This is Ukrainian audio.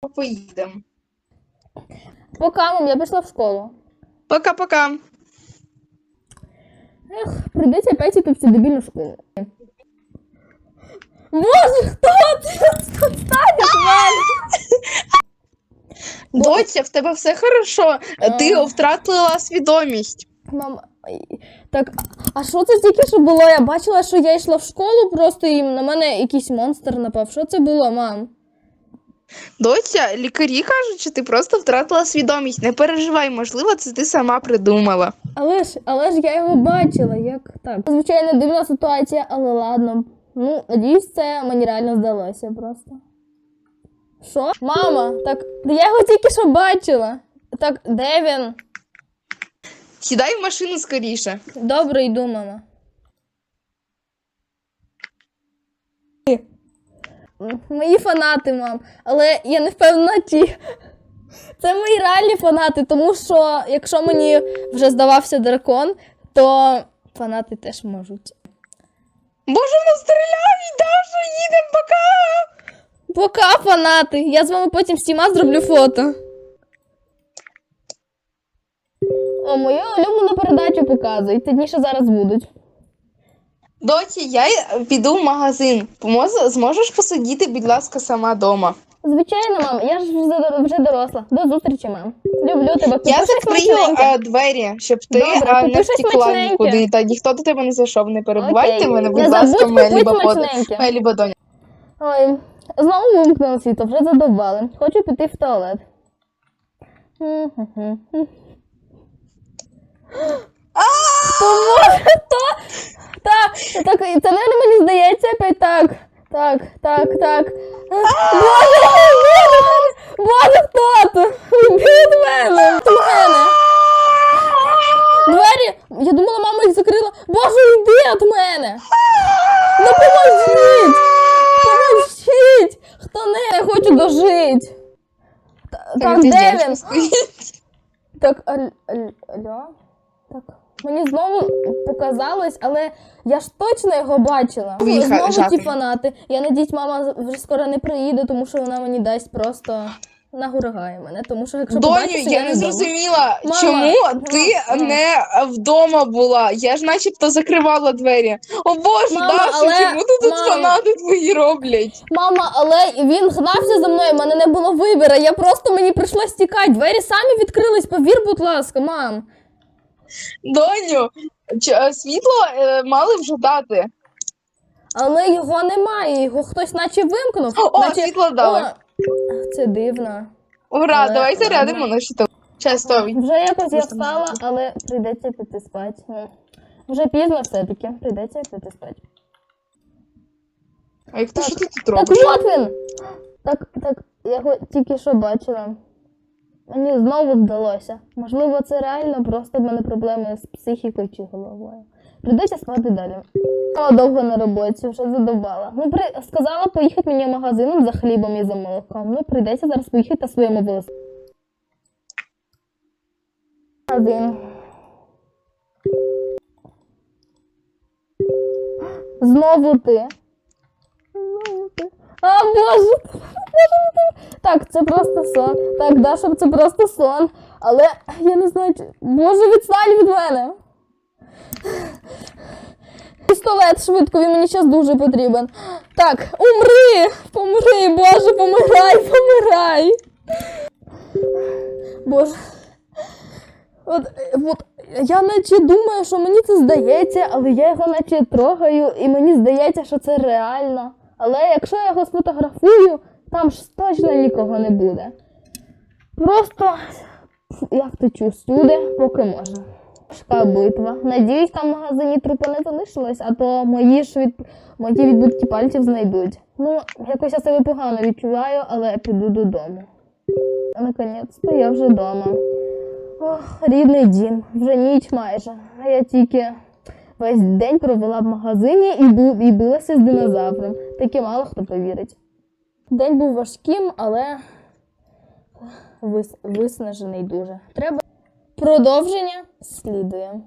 поїдемо. Пока, мам, я пішла в школу. Пока-пока. Ех, прийдеться опять іти в цю дебільну школу. Боже, хто ти? Мене! Доця, в тебе все хорошо. Ти втратила свідомість. Мам, так, а що це тільки що було? Я бачила, що я йшла в школу, просто і на мене якийсь монстр напав. Що це було, мам? Доця, лікарі кажуть, що ти просто втратила свідомість. Не переживай, можливо, це ти сама придумала. Але ж, але ж я його бачила, як так. Звичайно, дивна ситуація, але ладно. Ну, надіюсь, це мені реально здалося просто. Що? Мама, так я його тільки що бачила. Так, де він? Сідай в машину скоріше. Добре, йду, мама. Мої фанати, мам. Але я не впевнена, чи. Це мої реальні фанати, тому що якщо мені вже здавався дракон, то фанати теж можуть. Боже, вона стріляє, Даша, їдемо, пока! Пока, фанати! Я з вами потім стіма зроблю фото. О, мою улюблену передачу показують. Точніше зараз будуть. Доці, я піду в магазин. Зможеш посидіти, будь ласка, сама дома. Звичайно, мам, я ж вже, вже доросла. До зустрічі, мам. Люблю тебе. Купи Я щось закрию смачненьке. е, двері, щоб ти Добре, е, купи не щось втекла смачненьке. нікуди. Та ніхто до тебе не зайшов. Не перебувайте Окей. мене, будь Не ласка, забудь моя купити ліба под... смачненьке. моя ліба доня. Ой, знову вимкнуло світло, вже задовбали. Хочу піти в туалет. Боже, то? Так, це не мені здається, опять так. Так, так, так. Боже! Боже, хто то? Йди від мене! Від мене! Двері! Я думала, мама їх закрила. Боже, йди від мене! Ну поможіть! Поможіть! Хто не я хочу дожити? Та- Так, де він? Так, аль, аль, алло? Так. Мені знову показалось, але я ж точно його бачила. Він ха- Знову ті фанати. Я надіюсь, мама вже скоро не приїде, тому що вона мені дасть просто нагургає мене. Тому що якщо Доню, побачиться, я не не вдома. зрозуміла, Мама, чому ти мама. не вдома була. Я ж начебто закривала двері. О боже, Мама, Даша, але- чому ти тут мама. фанати твої роблять? Мама, але він гнався за мною, в мене не було вибору. Я просто мені прийшлось тікати. Двері самі відкрились, повір, будь ласка, мам. Доню, ч- е, світло е, мали вже дати. Але його немає, його хтось наче вимкнув. О, наче... світло дали. О, це дивно. Ура, Але- давай зарядимо наші телефони. Часто. Вже якось я встала, але прийдеться піти спати. Ну, Вже пізно все-таки, прийдеться піти спати. А як ти що ти тут Так робиш? от він! Так, так, я його тільки що бачила. Мені знову здалося. Можливо, це реально просто в мене проблеми з психікою чи головою. Прийдеться спати далі. О, довго на роботі, вже задовбала. Ну, при... сказала поїхати мені магазином за хлібом і за молоком. Ну, прийдеться зараз поїхати на своєму велосипеді. Магазин. Знову ти. Знову ти. А, боже! Так, це просто сон. Так, Даша, це просто сон. Але я не знаю, чи... Боже, відстань від мене. Пістолет швидко, він мені зараз дуже потрібен. Так, умри! Помри, Боже, помирай, помирай. Боже. От, от я наче думаю, що мені це здається, але я його наче трогаю, і мені здається, що це реально. Але якщо я його сфотографую, там ж точно нікого не буде. Просто я втечу всюди, поки можна. Важка битва. Надіюсь, там в магазині трупа не залишилось, а то мої ж від... мої відбитки пальців знайдуть. Ну, якось я себе погано відчуваю, але піду додому. Наконець-то я вже вдома. Ох, рідний дім, вже ніч майже. А я тільки весь день провела в магазині і, бу- і билася з динозавром. Таке мало хто повірить. День був важким, але вис- виснажений дуже. Треба продовження слідує.